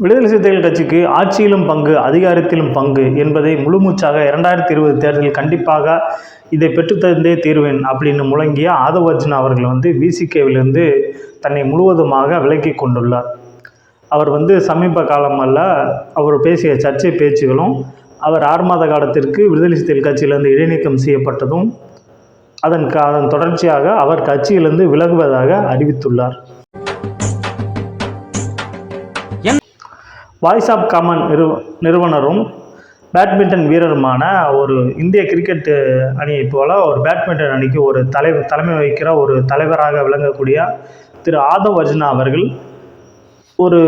விடுதலை சிறுத்தைகள் கட்சிக்கு ஆட்சியிலும் பங்கு அதிகாரத்திலும் பங்கு என்பதை முழுமூச்சாக இரண்டாயிரத்தி இருபது தேர்தலில் கண்டிப்பாக இதை பெற்றுத்தந்தே தீர்வேன் அப்படின்னு முழங்கிய ஆதவர்ஜுனா அவர்கள் வந்து விசிகேவிலிருந்து தன்னை முழுவதுமாக விலக்கி கொண்டுள்ளார். அவர் வந்து சமீப காலமல்ல அவர் பேசிய சர்ச்சை பேச்சுகளும் அவர் ஆறு மாத காலத்திற்கு விடுதலை சிறுத்தைகள் கட்சியிலிருந்து இடைநீக்கம் செய்யப்பட்டதும் அதன் கா அதன் தொடர்ச்சியாக அவர் கட்சியிலிருந்து விலகுவதாக அறிவித்துள்ளார். வாய்ஸ் ஆஃப் காமன் நிறுவ நிறுவனரும் பேட்மிண்டன் வீரருமான ஒரு இந்திய கிரிக்கெட் அணியை போல ஒரு பேட்மிண்டன் அணிக்கு ஒரு தலை தலைமை வகிக்கிற ஒரு தலைவராக விளங்கக்கூடிய திரு ஆதவ் அர்ஜுனா அவர்கள் ஒரு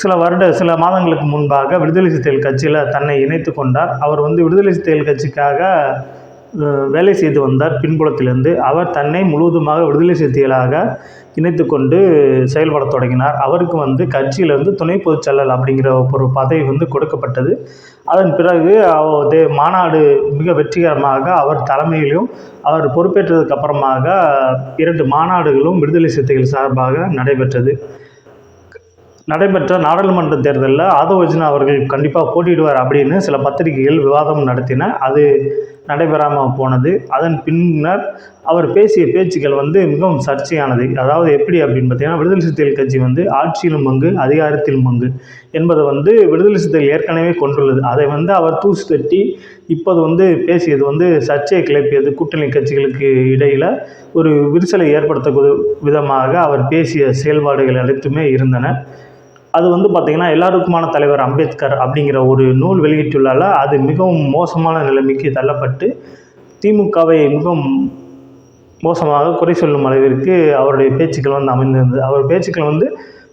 சில வருட சில மாதங்களுக்கு முன்பாக விடுதலை சிறுத்தைகள் கட்சியில் தன்னை இணைத்து கொண்டார். அவர் வந்து விடுதலை சிறுத்தைகள் கட்சிக்காக வேலை செய்து வந்தார். பின்புலத்திலிருந்து அவர் தன்னை முழுவதுமாக விடுதலை சிறுத்தைகளாக இணைத்து கொண்டு செயல்பட தொடங்கினார். அவருக்கு வந்து கட்சியிலிருந்து துணை பொதுச்செயலர் அப்படிங்கிற ஒரு பதவி வந்து கொடுக்கப்பட்டது. அதன் பிறகு அவ- தே- மாநாடு மிக வெற்றிகரமாக அவர் தலைமையிலும் அவர் பொறுப்பேற்றதுக்கு அப்புறமாக இரண்டு மாநாடுகளும் விடுதலை சிறுத்தைகள் சார்பாக நடைபெற்றது. நடைபெற்ற நாடாளுமன்ற தேர்தலில் ஆதவ அவர்கள் கண்டிப்பாக போட்டியிடுவார் அப்படின்னு சில பத்திரிகைகள் விவாதம் நடத்தின. அது நடைபெறாமல் போனது. அதன் பின்னர் அவர் பேசிய பேச்சுக்கள் வந்து மிகவும் சர்ச்சையானது. அதாவது எப்படி அப்படின்னு பார்த்தீங்கன்னா விடுதலை சிறுத்தைகள் கட்சி வந்து ஆட்சியிலும் பங்கு அதிகாரத்திலும் பங்கு என்பதை வந்து விடுதலை சிறுத்தைகள் ஏற்கனவே கொண்டுள்ளது. அதை வந்து அவர் தூசு தட்டி இப்போது வந்து பேசியது வந்து சர்ச்சையை கிளப்பியது கூட்டணி கட்சிகளுக்கு இடையில் ஒரு விரிசலை ஏற்படுத்த விதமாக அவர் பேசிய செயல்பாடுகள் அனைத்துமே இருந்தன. அது வந்து பார்த்திங்கன்னா எல்லாருக்குமான தலைவர் அம்பேத்கர் அப்படிங்கிற ஒரு நூல் வெளியிட்டுள்ளால அது மிகவும் மோசமான நிலைமைக்கு தள்ளப்பட்டு திமுகவை மிகவும் மோசமாக குறை சொல்லும் அளவிற்கு அவருடைய பேச்சுக்கள் வந்து அமைந்திருந்தது. அவர் பேச்சுக்கள் வந்து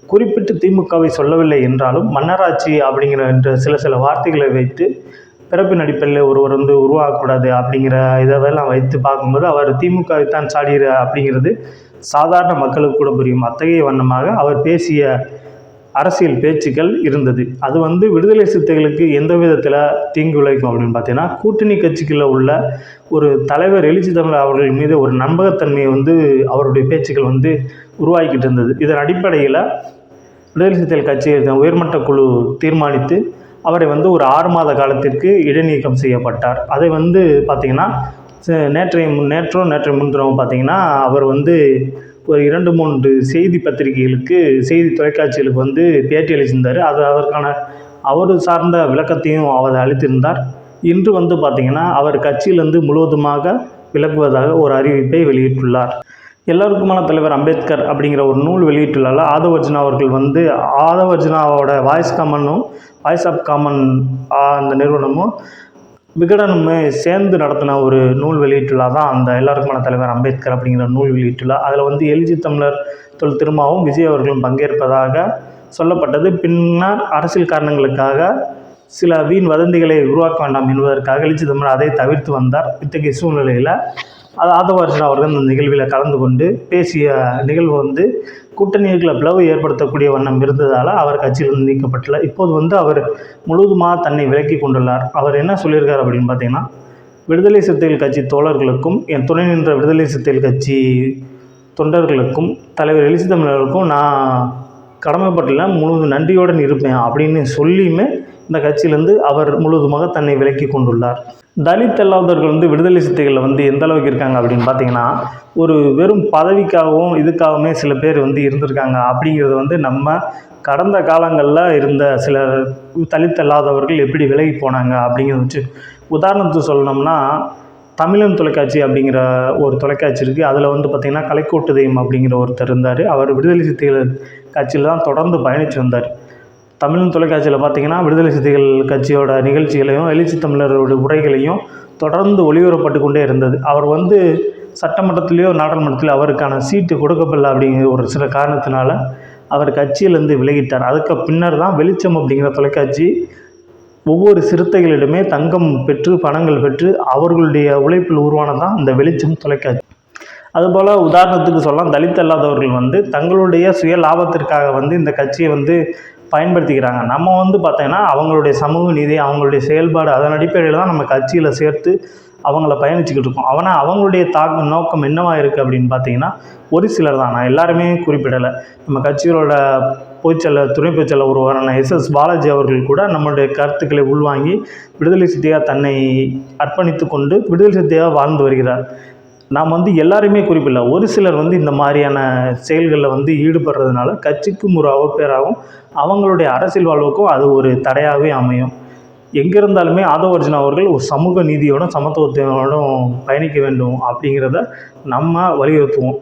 குறிப்பிட்டு திமுகவை சொல்லவில்லை என்றாலும் மன்னராட்சி அப்படிங்கிற என்ற சில சில வார்த்தைகளை வைத்து பிறப்பின் அடிப்படையில் ஒருவர் வந்து உருவாகக்கூடாது அப்படிங்கிற இதெல்லாம் வைத்து பார்க்கும்போது அவர் திமுகவை தான் சாடுகிற அப்படிங்கிறது சாதாரண மக்களுக்கு கூட புரியும். அத்தகைய வண்ணமாக அவர் பேசிய அரசியல் பேச்சுக்கள் இருந்தது. அது வந்து விடுதலை சிறுத்தைகளுக்கு எந்த விதத்தில் தீங்கு விளைவிக்கும் அப்படின்னு பார்த்தீங்கன்னா கூட்டணி கட்சிகளில் உள்ள ஒரு தலைவர் எழுச்சி தமிழ் அவர்கள் மீது ஒரு நம்பகத்தன்மையை வந்து அவருடைய பேச்சுக்கள் வந்து உருவாக்கிட்டு இருந்தது. இதன் அடிப்படையில் விடுதலை சிறுத்தைகள் கட்சியை உயர்மட்ட குழு தீர்மானித்து அவரை வந்து ஒரு ஆறு மாத காலத்திற்கு இடைநீக்கம் செய்யப்பட்டார். அதை வந்து பார்த்திங்கன்னா ச- நேற்றைய முன் நேற்றோ நேற்றைய முன்தினமோ பார்த்திங்கன்னா அவர் வந்து ஒரு இரண்டு மூன்று செய்தி பத்திரிகைகளுக்கு செய்தி தொலைக்காட்சிகளுக்கு வந்து பேட்டி அளிச்சிருந்தார். அது அதற்கான அவர் சார்ந்த விளக்கத்தையும் அவர் அளித்திருந்தார். இன்று வந்து பார்த்திங்கன்னா அவர் கட்சியிலிருந்து முழுவதுமாக விலகுவதாக ஒரு அறிவிப்பை வெளியிட்டுள்ளார். எல்லாருக்குமான தலைவர் அம்பேத்கர் அப்படிங்கிற ஒரு நூல் வெளியிட்டுள்ளால ஆதவர்ஜனா அவர்கள் வந்து ஆதவர்ஜுனாவோட வாய்ஸ் காமனும் வாய்ஸ் ஆஃப் காமன் அந்த நிறுவனமும் விகடனுமே சேர்ந்து நடத்தின ஒரு நூல் வெளியீட்டுலா தான் அந்த எல்லாருக்குமான தலைவர் அம்பேத்கர் அப்படிங்கிற நூல் வெளியீட்டுலா. அதில் வந்து எழுச்சி தமிழர் தொல் திருமாவும் விஜய் அவர்களும் பங்கேற்பதாக சொல்லப்பட்டது. பின்னர் அரசியல் காரணங்களுக்காக சில வீண் வதந்திகளை உருவாக்க வேண்டாம் என்பதற்காக எழுச்சி தமிழர் அதை தவிர்த்து வந்தார். இத்தகைய சூழ்நிலையில் அது ஆதவ அவர்கள் இந்த நிகழ்வில் கலந்து கொண்டு பேசிய நிகழ்வு வந்து கூட்டணிகளை பிளவு ஏற்படுத்தக்கூடிய வண்ணம் இருந்ததால் அவர் கட்சியிலிருந்து நீக்கப்பட்டல. இப்போது வந்து அவர் முழுதுமாக தன்னை விலக்கி கொண்டுள்ளார். அவர் என்ன சொல்லியிருக்கார் அப்படின்னு பார்த்தீங்கன்னா விடுதலை சிறுத்தைகள் கட்சி தோழர்களுக்கும் என் துணை நின்ற விடுதலை சிறுத்தைகள் கட்சி தொண்டர்களுக்கும் தலைவர் எழுச்சி தமிழர்களுக்கும் நான் கடமைப்பட்டில் முழுவதும் நன்றியுடன் இருப்பேன் அப்படின்னு சொல்லியுமே இந்த கட்சியிலேருந்து அவர் முழுவதுமாக தன்னை விலக்கி கொண்டுள்ளார். தலித் அல்லாதவர்கள் வந்து விடுதலை சித்தைகளில் வந்து எந்த அளவுக்கு இருக்காங்க அப்படின்னு பார்த்தீங்கன்னா ஒரு வெறும் பதவிக்காகவும் இதுக்காகவுமே சில பேர் வந்து இருந்திருக்காங்க அப்படிங்கிறது வந்து நம்ம கடந்த காலங்களில் இருந்த சில தலித் அல்லாதவர்கள் எப்படி விலகி போனாங்க அப்படிங்கிறத வச்சு உதாரணத்துக்கு சொல்லணும்னா தமிழன் தொலைக்காட்சி அப்படிங்கிற ஒரு தொலைக்காட்சி இருக்குது அதில் வந்து பார்த்திங்கன்னா கலைக்கோட்டு தெய்வம் அப்படிங்கிற ஒருத்தர் இருந்தார். அவர் விடுதலை சிறுத்தைகள் கட்சியில் தான் தொடர்ந்து பயணித்து வந்தார். தமிழன் தொலைக்காட்சியில் பார்த்தீங்கன்னா விடுதலை சிறுத்தைகள் கட்சியோட நிகழ்ச்சிகளையும் எழுச்சி தமிழரோட உரைகளையும் தொடர்ந்து ஒளிபரப்பட்டு கொண்டே இருந்தது. அவர் வந்து சட்டமன்றத்திலேயோ நாடாளுமன்றத்திலேயோ அவருக்கான சீட்டு கொடுக்கப்படல அப்படிங்கிற ஒரு சில காரணத்தினால அவர் கட்சியிலேருந்து விலகிட்டார். அதுக்கு பின்னர் தான் வெளிச்சம் அப்படிங்கிற தொலைக்காட்சி ஒவ்வொரு சிறுத்தைகளிடமே தங்கம் பெற்று பணங்கள் பெற்று அவர்களுடைய உழைப்பில் உருவானதான் அந்த வெளிச்சம் தொலைக்காட்சி. அதுபோல் உதாரணத்துக்கு சொல்லலாம் தலித் அல்லாதவர்கள் வந்து தங்களுடைய சுய லாபத்திற்காக வந்து இந்த கட்சியை வந்து பயன்படுத்திக்கிறாங்க. நம்ம வந்து பார்த்தீங்கன்னா அவங்களுடைய சமூக நீதி அவங்களுடைய செயல்பாடு அதன் அடிப்படையில் தான் நம்ம கட்சியில் சேர்த்து அவங்கள பயணிச்சுக்கிட்டு இருக்கோம். ஆனால் அவங்களுடைய தாக்க நோக்கம் என்னவாக இருக்குது அப்படின்னு பார்த்தீங்கன்னா ஒரு சிலர் தான். நான் எல்லாருமே குறிப்பிடலை. நம்ம கட்சிகளோட பொதுச்செயலர் துணை பொதுச்செயலர் ஒருவரான எஸ்எஸ் பாலாஜி அவர்கள் கூட நம்மளுடைய கருத்துக்களை உள்வாங்கி விடுதலை சிறுத்தையாக தன்னை அர்ப்பணித்து கொண்டு விடுதலை சிறுத்தையாக வாழ்ந்து வருகிறார். நாம் வந்து எல்லாருமே குறிப்பிடல. ஒரு சிலர் வந்து இந்த மாதிரியான செயல்களில் வந்து ஈடுபடுறதுனால கட்சிக்கும் ஒரு அவப்பேராகவும் அவங்களுடைய அரசியல் வாழ்வுக்கும் அது ஒரு தடையாகவே அமையும். எங்கே இருந்தாலுமே ஆதவ அர்ஜுனா அவர்கள் ஒரு சமூக நீதியோடும் சமத்துவத்தோடும் பயணிக்க வேண்டும் அப்படிங்கிறத நம்ம வலியுறுத்துவோம்.